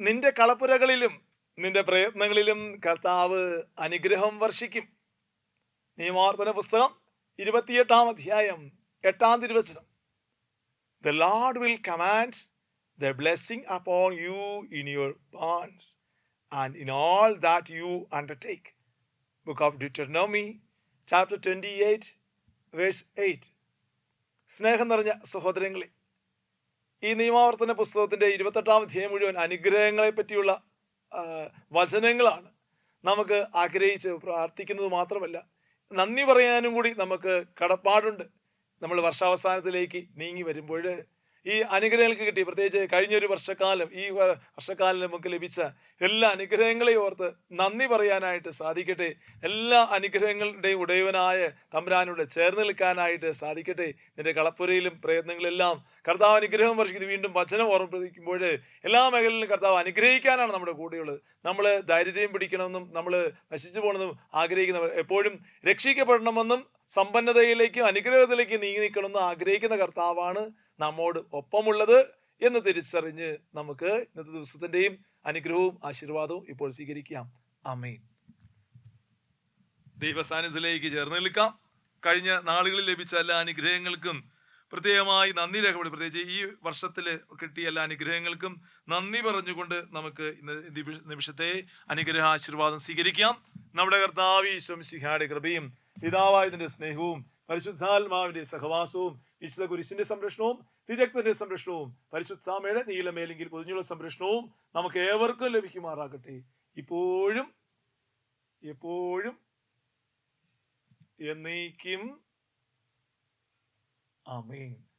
നിന്റെ കളപ്പുരകളിലും നിന്റെ പ്രയത്നങ്ങളിലും കർത്താവ് അനുഗ്രഹം വർഷിക്കും. നിയമാർത്ഥന പുസ്തകം ഇരുപത്തിയെട്ടാം അധ്യായം എട്ടാം തിരുവചനം. The lord will command the blessing upon you in your barns and in all that you undertake book of deuteronomy chapter twenty eight verse eight സ്നേഹം നിറഞ്ഞ സഹോദരങ്ങളെ ഈ നിയമാവർത്തന പുസ്തകത്തിന്റെ ഇരുപത്തെട്ടാം അധ്യായം മുഴുവൻ അനുഗ്രഹങ്ങളെ പറ്റിയുള്ള വചനങ്ങളാണ് നമുക്ക് ആഗ്രഹിച്ച് പ്രാർത്ഥിക്കുന്നത് മാത്രമല്ല. നന്ദി പറയാനും കൂടി നമുക്ക് കടപ്പാടുണ്ട്. നമ്മൾ വർഷാവസാനത്തിലേക്ക് നീങ്ങി വരുമ്പോൾ ഈ അനുഗ്രഹങ്ങൾക്ക് കിട്ടി. പ്രത്യേകിച്ച് കഴിഞ്ഞൊരു വർഷക്കാലം ഈ വർഷക്കാലം നമുക്ക് ലഭിച്ച എല്ലാ അനുഗ്രഹങ്ങളെയും ഓർത്ത് നന്ദി പറയാനായിട്ട് സാധിക്കട്ടെ. എല്ലാ അനുഗ്രഹങ്ങളുടെയും ഉടയവനായ തമ്പുരാനോട് ചേർന്ന് നിൽക്കാനായിട്ട് സാധിക്കട്ടെ. നിന്റെ കളപ്പുരയിലും പ്രയത്നങ്ങളെല്ലാം കർത്താവ് അനുഗ്രഹം വർഷിക്കുന്നത് വീണ്ടും വചനം ഓർമ്മിപ്പിക്കുമ്പോൾ എല്ലാ മേഖലയിലും കർത്താവ് അനുഗ്രഹിക്കാനാണ് നമ്മുടെ കൂടെയുള്ളത്. നമ്മൾ ദാരിദ്ര്യം പിടിക്കണമെന്നും നമ്മൾ നശിച്ചു പോകണമെന്നും ആഗ്രഹിക്കുന്നവർ എപ്പോഴും രക്ഷിക്കപ്പെടണമെന്നും സമ്പന്നതയിലേക്കും അനുഗ്രഹത്തിലേക്കും നീങ്ങി നിൽക്കണമെന്നും ആഗ്രഹിക്കുന്ന കർത്താവാണ് നമ്മോട് ഒപ്പമുള്ളത് എന്ന് തിരിച്ചറിഞ്ഞ് നമുക്ക് ഇന്നത്തെ ദിവസത്തിന്റെയും അനുഗ്രഹവും ആശീർവാദവും ഇപ്പോൾ സ്വീകരിക്കാം. അമീൻ ദൈവസാന്നിധ്യത്തിലേക്ക് ചേർന്ന് നിൽക്കാം. കഴിഞ്ഞ നാളുകളിൽ ലഭിച്ച എല്ലാ അനുഗ്രഹങ്ങൾക്കും പ്രത്യേകമായി നന്ദി രേഖപ്പെടും പ്രത്യേകിച്ച് ഈ വർഷത്തിൽ കിട്ടിയ എല്ലാ അനുഗ്രഹങ്ങൾക്കും നന്ദി പറഞ്ഞുകൊണ്ട് നമുക്ക് ഇന്ന് നിമിഷത്തെ അനുഗ്രഹ ആശീർവാദം സ്വീകരിക്കാം. നമ്മുടെ കർത്താവ് ഈശ്വം സിഹായുടെ കൃപയും പിതാവായതിന്റെ സ്നേഹവും പരിശുദ്ധാത്മാവിന്റെ സഹവാസവും വിശുദ്ധ കുരിശിന്റെ സംരക്ഷണവും തിരക്തന്റെ സംരക്ഷണവും പരിശുദ്ധാമയുടെ നീലമേലെങ്കിൽ പൊതിഞ്ഞുള്ള സംരക്ഷണവും നമുക്ക് ഏവർക്കും ലഭിക്കുമാറാകട്ടെ. ഇപ്പോഴും എപ്പോഴും എന്നേക്കും. ആമേൻ.